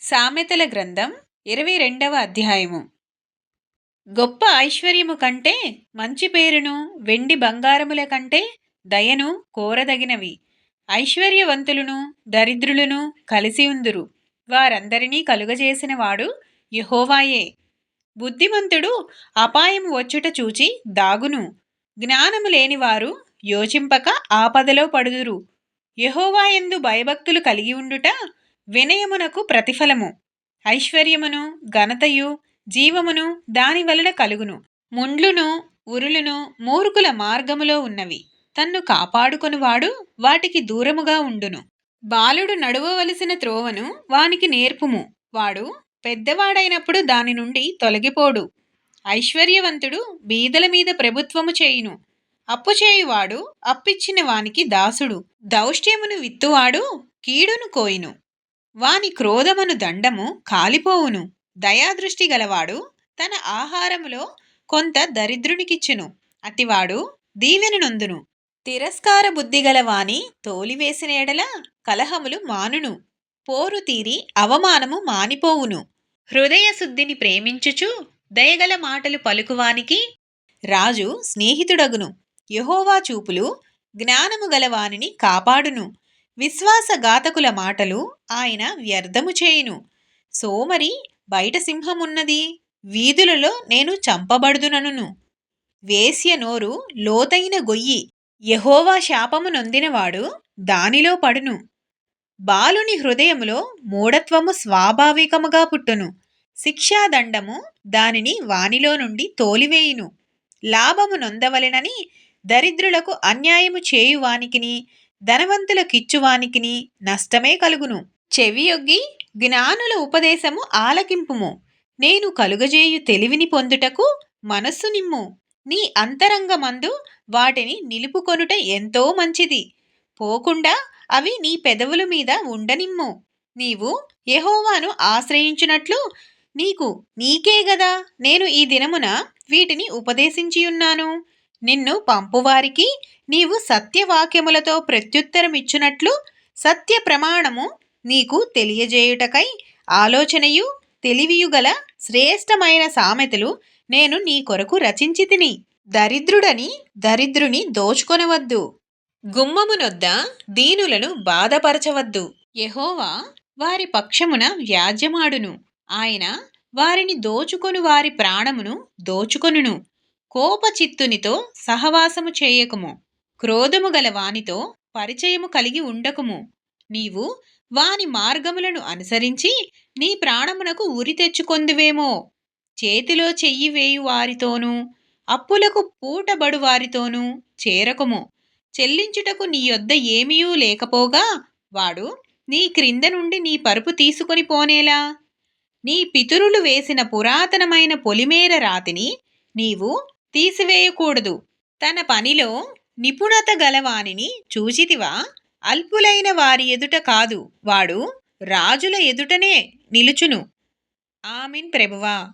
సామెతల గ్రంథం ఇరవై రెండవ అధ్యాయము. గొప్ప ఐశ్వర్యము కంటే మంచి పేరును వెండి బంగారముల కంటే దయను కోరదగినవి. ఐశ్వర్యవంతులను దరిద్రులను కలిసి ఉందురు. వారందరినీ కలుగజేసిన వాడు యహోవాయే. బుద్ధిమంతుడు అపాయము వచ్చుట చూచి దాగును. జ్ఞానము లేనివారు యోచింపక ఆపదలో పడుదురు. యహోవాయందు భయభక్తులు కలిగి ఉండుట వినయమునకు ప్రతిఫలము. ఐశ్వర్యమును ఘనతయు జీవమును దాని వలన కలుగును. ముండ్లును ఉరులును మూర్ఖుల మార్గములో ఉన్నవి. తన్ను కాపాడుకొనువాడు వాటికి దూరముగా ఉండును. బాలుడు నడువవలసిన త్రోవను వానికి నేర్పుము. వాడు పెద్దవాడైనప్పుడు దాని నుండి తొలగిపోడు. ఐశ్వర్యవంతుడు బీదల మీద ప్రభుత్వము చేయును. అప్పు చేయువాడు అప్పిచ్చిన వానికి దాసుడు. దౌష్ట్యమును విత్తువాడు కీడును కోయును. వాని క్రోధమును దండము కాలిపోవును. దయాదృష్టి గలవాడు తన ఆహారములో కొంత దరిద్రునికిచ్చును. అతివాడు దీవెననొందును తిరస్కార బుద్ధి గల వాని తోలివేసిన ఎడల కలహములు మానును. పోరు తీరి అవమానము మానిపోవును. హృదయ శుద్ధిని ప్రేమించుచు దయగల మాటలు పలుకువానికి రాజు స్నేహితుడగును. యహోవా చూపులు జ్ఞానము గలవానిని కాపాడును. విశ్వాసఘాతకుల మాటలు ఆయన వ్యర్థము చేయును. సోమరి బయట సింహమున్నది వీధులలో నేను చంపబడుదునను వేశ్య నోరు లోతైన గొయ్యి. యహోవా శాపము నొందినవాడు దానిలో పడును. బాలుని హృదయములో మూఢత్వము స్వాభావికముగా పుట్టును. శిక్షాదండము దానిని వానిలో నుండి తోలివేయును. లాభము నొందవలెనని దరిద్రులకు అన్యాయము చేయువానికిని ధనవంతులకిచ్చువానికిని నష్టమే కలుగును. చెవియొగ్గి జ్ఞానుల ఉపదేశము ఆలకింపుము. నేను కలుగజేయు తెలివిని పొందుటకు మనస్సు నిమ్ము. నీ అంతరంగమందు వాటిని నిలుపుకొనుట ఎంతో మంచిది. పోకుండా అవి నీ పెదవుల మీద ఉండనిమ్ము. నీవు యహోవాను ఆశ్రయించినట్లు నీకు నీకే గదా. నేను ఈ దినమున వీటిని ఉపదేశించియున్నాను. నిన్ను పంపువారికి నీవు సత్యవాక్యములతో ప్రత్యుత్తరమిచ్చునట్లు సత్య ప్రమాణము నీకు తెలియజేయుటకై ఆలోచనయు తెలివియుగల శ్రేష్టమైన సామెతలు నేను నీ కొరకు రచించి తిని దరిద్రుడని దరిద్రుని దోచుకొనవద్దు. గుమ్మమునొద్ద దీనులను బాధపరచవద్దు. యహోవా వారి పక్షమున వ్యాజ్యమాడును. ఆయన వారిని దోచుకొను వారి ప్రాణమును దోచుకొనును. కోపచిత్తునితో సహవాసము చేయకుము. క్రోధము గల వానితో పరిచయము కలిగి ఉండకుము. నీవు వాని మార్గములను అనుసరించి నీ ప్రాణమునకు ఉరి తెచ్చుకొందువేమో. చేతిలో చెయ్యి వేయు వారితోనూ అప్పులకు పూటబడు వారితోనూ చేరకుము. చెల్లించుటకు నీ యొద్ద ఏమీయూ లేకపోగా వాడు నీ క్రింద నుండి నీ పరుపు తీసుకొని పోనేలా? నీ పితురులు వేసిన పురాతనమైన పొలిమేర రాతిని నీవు తీసివేయకూడదు. తన పనిలో నిపుణత గలవానిని చూచితివా? అల్పులైన వారి ఎదుట కాదు. వాడు రాజుల ఎదుటనే నిలుచును. ఆమెన్ ప్రభువా.